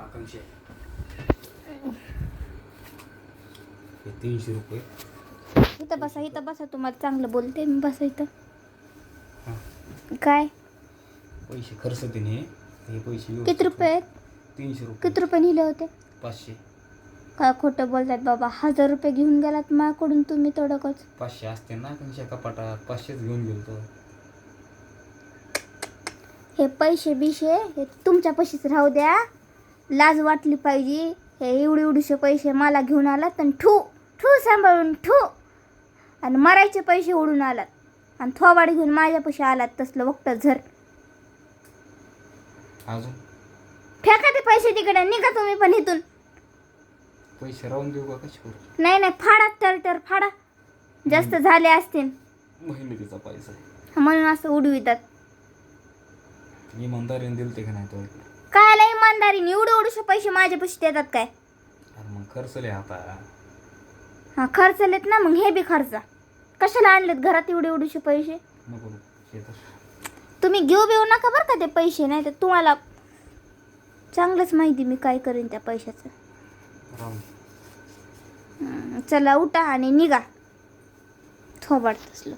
आकांक्षा. तीनशे रुपये. इथं बसा इथं बसा तुम्हाला चांगलं बोलते मी. बसा इथं. काय? पैसे खर्च ते हे. पैसे किती रुपये तीनशे रुपये. किती रुपये नेले होते? पाचशे. काय खोटं बोलतात बाबा? हजार रुपये घेऊन गेलात माझ्याकडून तुम्ही थोडंकच पाचशे असते ना आकांक्षा कपाटात पाचशेच घेऊन गेलो हे पैसे बिशे हे तुमच्या पैसेच राहू द्या. लाज वाटली पाहिजे. हे एवढे एवढेसे पैसे मला घेऊन आलात आणि ठू ठू सांभाळून ठू. आणि मरायचे पैसे उडून आलात. आणि थोबाड घेऊन माझ्या पैसे आलात तसलं वक्त झर. अजून? फेका ते पैसे तिकडे निघा तुम्ही पण इथून. पैसे राहून देऊ का कशी करू नाही नाही फाडा तर तर फाडा. जास्त झाले असतील. महिन्याचा पैसा. म्हणून असं उडवितात इमानदारीने दिल ते का नाही तो? काय इमानदारीने एवढे एवढेसे पैसे माझे पैसे देतात काय? अरे मग खर्चले आता. हा खर्चलेत ना मग हे बी खर्चा. कशाला आणलेत घरात एवढे एवढेसे पैसे? नको तुम्ही घेऊ बिऊ नका बरं का ते पैसे नाही तर तुम्हाला चांगलंच माहिती मी काय करेन त्या पैशाचं. चला उठा आणि निघा. थोबाड तसलं